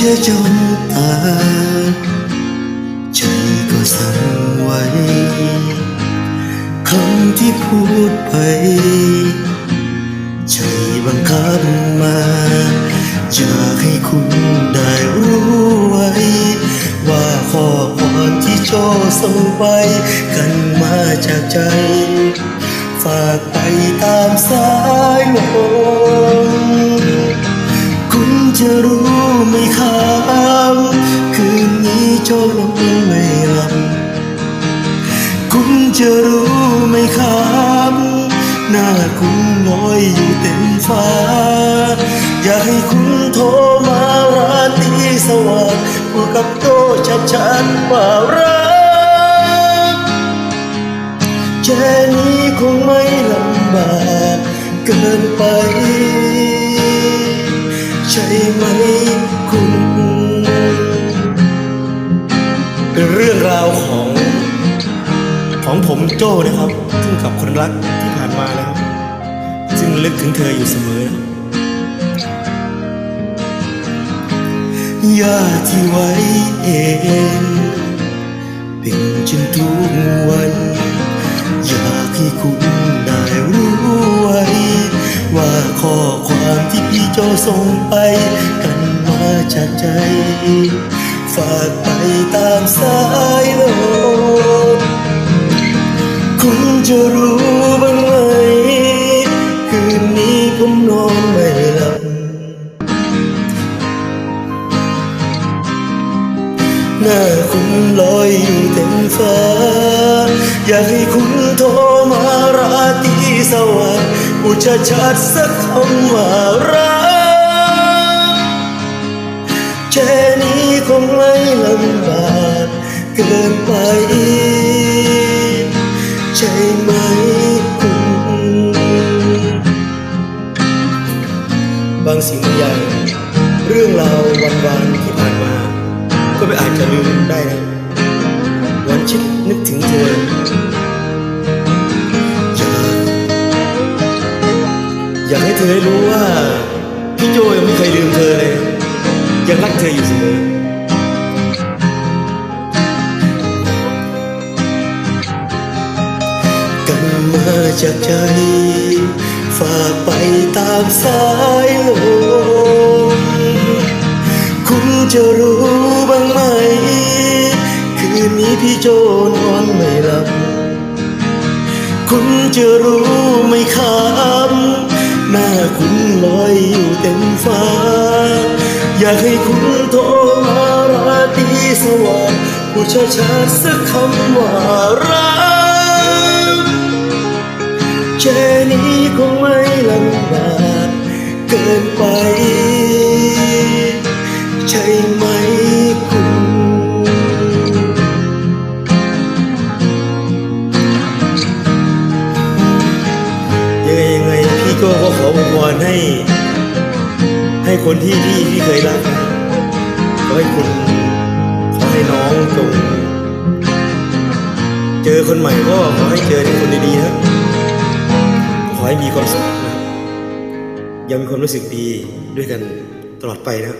เชื่อจนตาใจก็สั่นไหวคำที่พูดไป ใจบังคับมาอยากให้คุณได้รู้ไว้ ว่าข้อความที่โจส่งไป กันมาจากใจ ฝากไปตามสายลมคุณจะรู้ ไหมครับคืนนี้โจลงไม่หลับคุณจะรู้ไหมครับหน้าคุณลอยอยู่เต็มฟ้า อยากให้คุณโทรมาราตรีสว่างพูดกับโตชัดๆว่ารักแค่นี้คงไม่ลำบากเกินไป ใช่ไหมคุณ เป็นเรื่องราวของ ของผมโจ้นะครับ ซึ่งกับคนรักที่ผ่านมานะครับ ซึ่งลึกถึงเธออยู่เสมอยาที่ไว้เองเป็นจนทุกวัน อยากให้คุณ ที่พี่โจส่งไปกันมาจากใจ ฝากไปตามสายลมคุณจะรู้บ้างไหม คืนนี้ผมนอนไม่หลับหน้าคุณลอยอยู่เต็มฟ้า อยากให้คุณโทรมาราตรีสว่างพูดชัดสักคำว่ารัก ไป ใช่ไหมคุณบางสิ่งบางอย่าง เรื่องราววันๆที่ผ่านมา ก็ไม่อาจจะลืมได้นะวันคิดนึกถึงเธออยากอยากให้เธอได้รู้ว่า พี่โจยังไม่เคยลืมเธอเลยยังรักเธออยู่เสมอ มาจากใจ ฝากไปตามสายลมคุณจะรู้บ้างไหม คืนนี้พี่โจนอนไม่หลับ คุณจะรู้ไหมครับหน้าคุณลอยอยู่เต็มฟ้า อยากให้คุณโทรมาราตรีสว่างพูดช้าสักคำว่ารัก แค่นี้คงไม่ลำบากเกินไป ใช่ไหมคุณ ยังไงยังไงพี่ก็ขออวยพรให้ ให้คนที่พี่พี่เคยรักขอให้คุณขอให้น้องจง เจอคนใหม่ก็ขอให้เจอคนดีๆนะ มีความสุขนะยังมีความรู้สึกดีด้วยกันตลอดไปนะ